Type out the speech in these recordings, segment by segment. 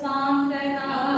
Swankana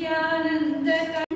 Nityananda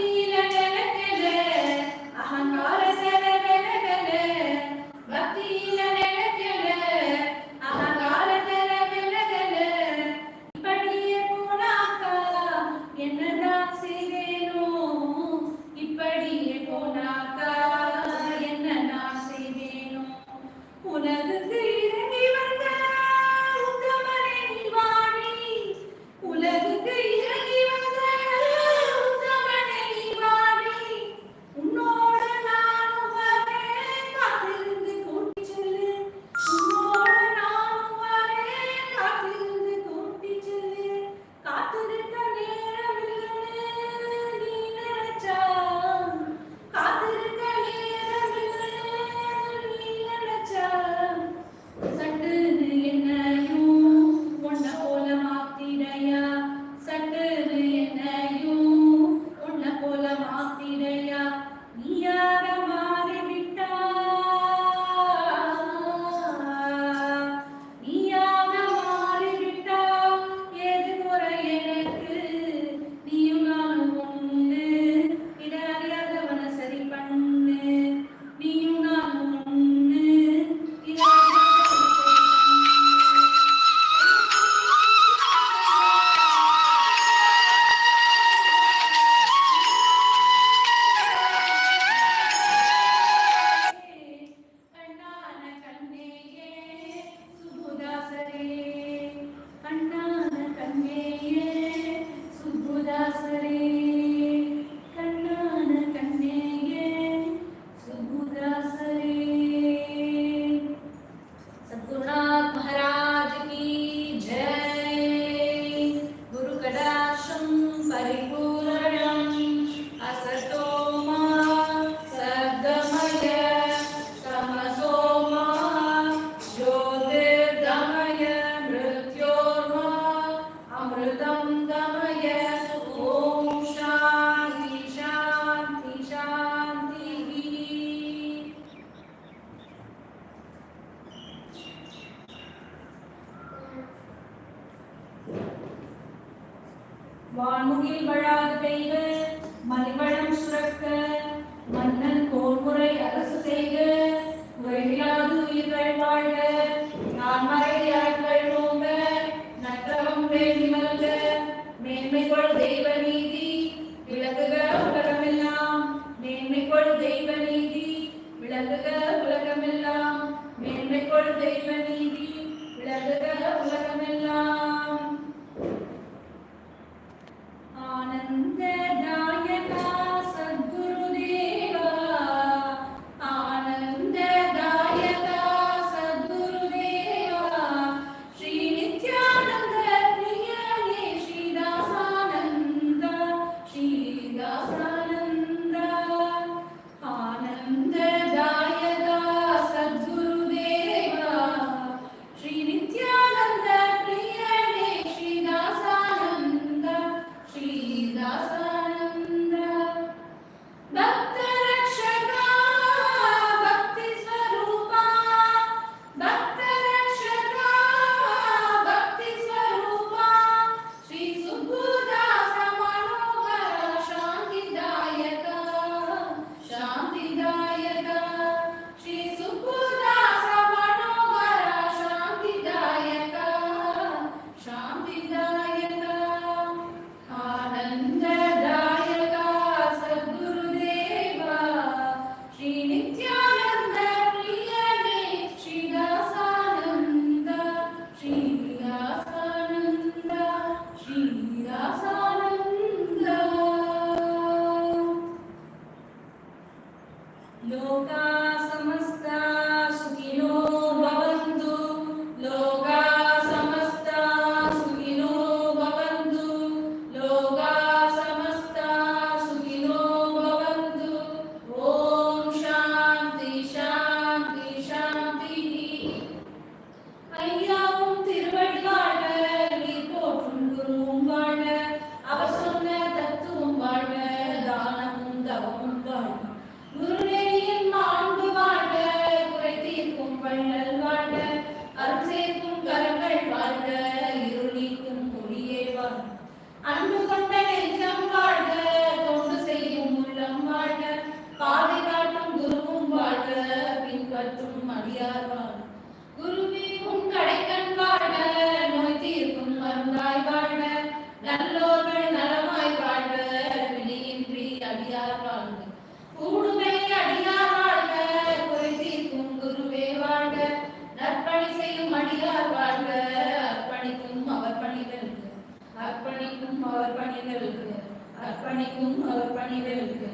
familia வான்முகில் வழாது பெய்க மலிவளம் சுரக்க மன்னன் போர்முறை அரசு செய்க உரையிலாது உயிர்கள் வாழ்க நான் மறை அர்ப்பணிக்கும் அவர் பணிகளுக்கு அர்ப்பணிக்கும் அவர் பணிகளுக்கு